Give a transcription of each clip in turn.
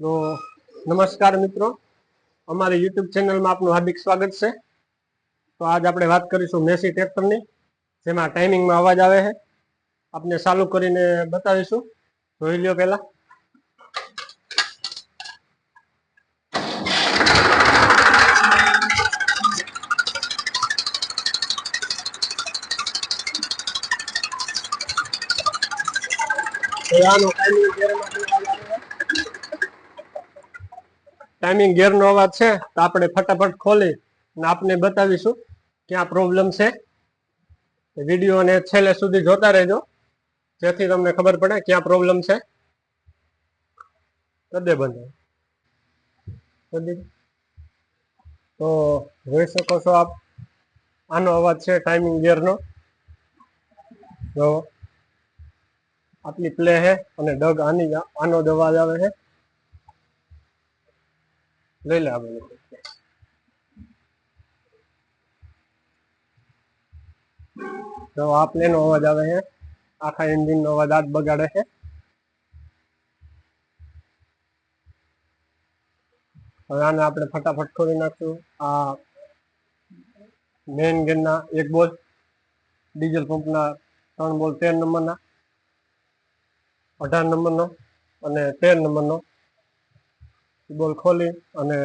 તો નમસ્કાર મિત્રો. અમારી યુટ્યુબ ચેનલમાં આપનું હાર્દિક સ્વાગત છે. તો આજ આપણે વાત કરીશું મેસી ટ્રેક્ટરની, જેમાં ટાઈમિંગમાં અવાજ આવે છે. આપણે ચાલુ કરીને બતાવીશું. જોઈ લ્યો પહેલા. આનો timing ગેરમાંથી અવાજ આવે છે. ટાઈમિંગ ગેરનો અવાજ છે, તો આપણે ફટાફટ ખોલી અને આપને બતાવીશું ક્યાં પ્રોબ્લેમ છે. વિડીયોને છેલ્લે સુધી જોતા રહેજો, જેથી તમને ખબર પડે ક્યાં પ્રોબ્લેમ છે. કદે બંધ. તો જોઈ શકો છો આપ, આનો અવાજ છે ટાઈમિંગ ગેરનો જો આટલી પ્લે છે અને ડગ આની, આનો જ અવાજ આવે છે. લઈ લે આપણે તો આ પ્લેન અવાજ આવે છે. આખા એન્જિન નો અવાજ આજ બગાડે છે. હવે આને આપણે ફટાફટ ખોલી નાખશું. આ મેઇન ગેરના એક બોલ ડીઝલ પંપના ત્રણ બોલ, તેર નંબરના, અઢાર નંબરનો અને તેર નંબરનો બોલ ખોલી અને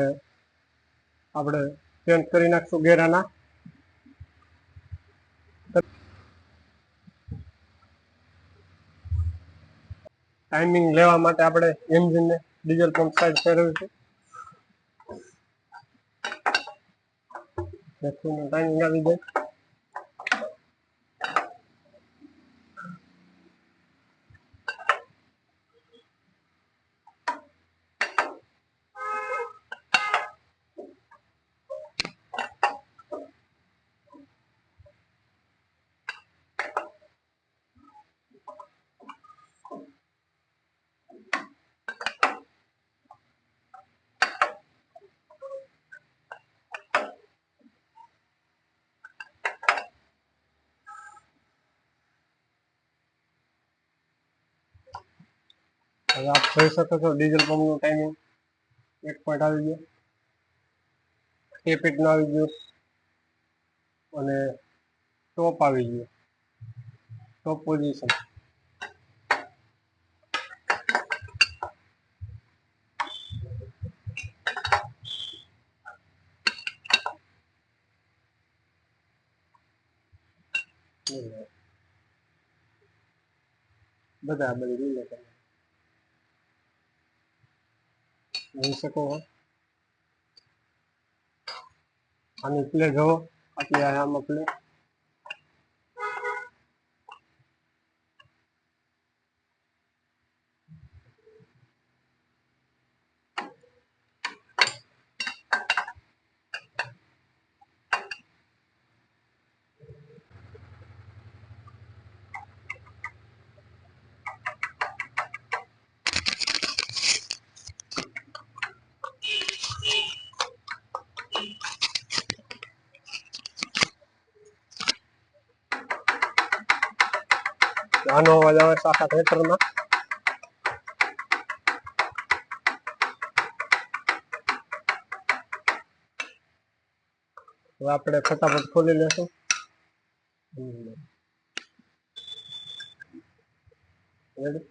આપણે ચેન્જ કરી નાખશું ગેરાના ટાઈમિંગ લેવા માટે આપણે એન્જિનને ડીઝલ પંપ સાઈડ ફેરવીશું ટાઈમિંગ આવી જાય. હવે આપ જોઈ શકો છો ડીઝલ પંપનું ટાઈમિંગ એક પોઈન્ટ આવી ગયો. ટેપિટનું આવી ગયો. અને ટોપ આવી ગયો. ટોપ પોઝિશન બધા બધી લીલે તમે જોઈ શકો છો આની પ્લે આટલી આ આમાં પ્લે આનો અવાજ આવે છે આખા આપણે ફટાફટ ખોલી લેશું. રેડી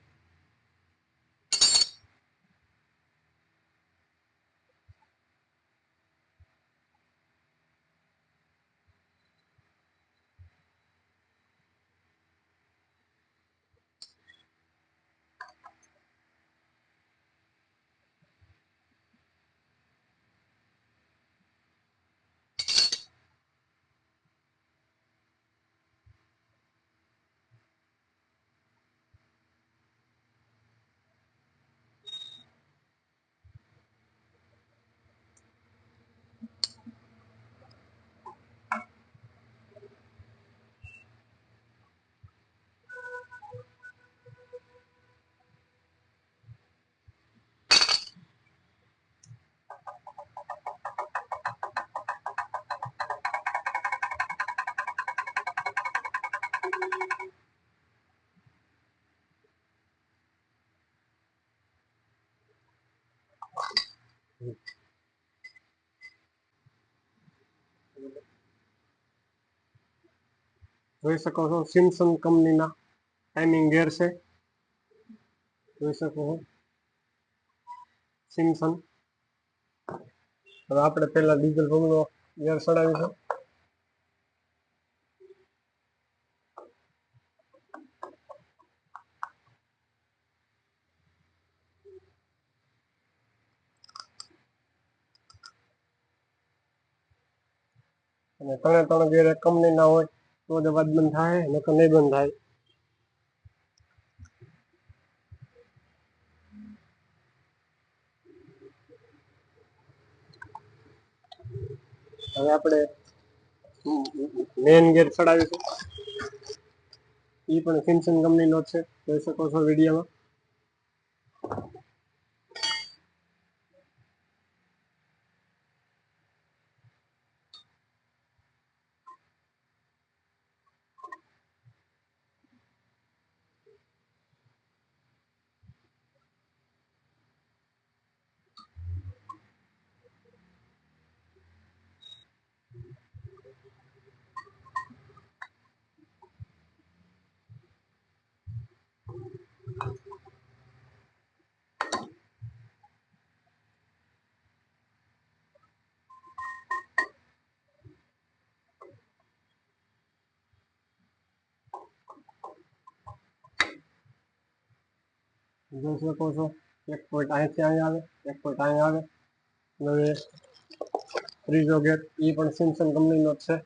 જોઈ શકો છો સિમસન કંપનીના ટાઈમિંગ ગેર છે. જોઈ શકો છો. સિમસન હવે આપણે પહેલા ડીઝલ પંપનો ગેર ચડાવીશું. અને ત્રણે ત્રણ ગેર કંપનીના હોય. તો જ અવાજ બંધ થાય, નકર નહીં બંધ થાય. હવે આપણે મેન ગેર ચડાવીશું. એ પણ સેમસંગ કંપનીનો છે. જોઈ શકો છો વિડીયોમાં. જોઈ શકો છો? એક પોઈન્ટ અહીંથી અહીં આવે, એક પોઈન્ટ અહીં આવે. હવે ત્રીજો ગેટ એ પણ સેમસંગ કંપનીનો જ છે.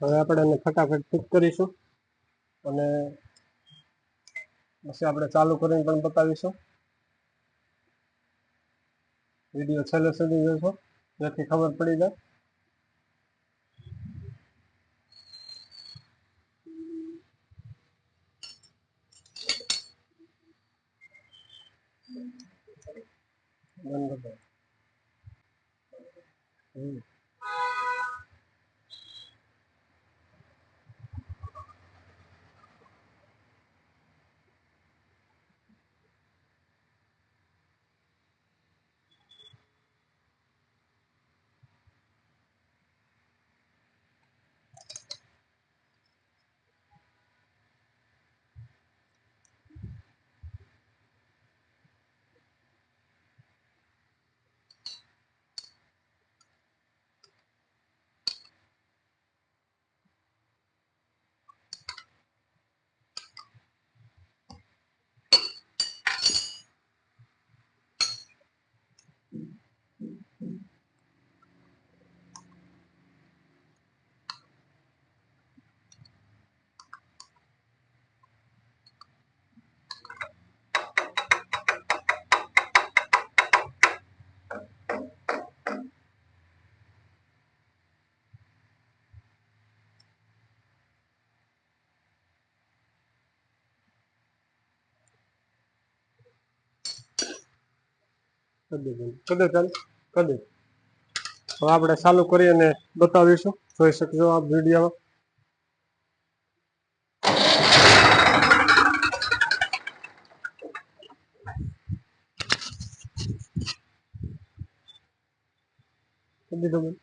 હવે આપણે એને ફટાફટ ફિટ કરીશું અને પછી આપણે ચાલુ કરીને પણ બતાવીશું વીડિયો છેલ્લે સુધી જોશો જેથી ખબર પડી જાય બંધ. હમ. કરી દેજો. ચાલ કદી હવે આપણે ચાલુ કરી અને બતાવીશું. જોઈ શકજો આ વિડીયોમાં. દીધું બેન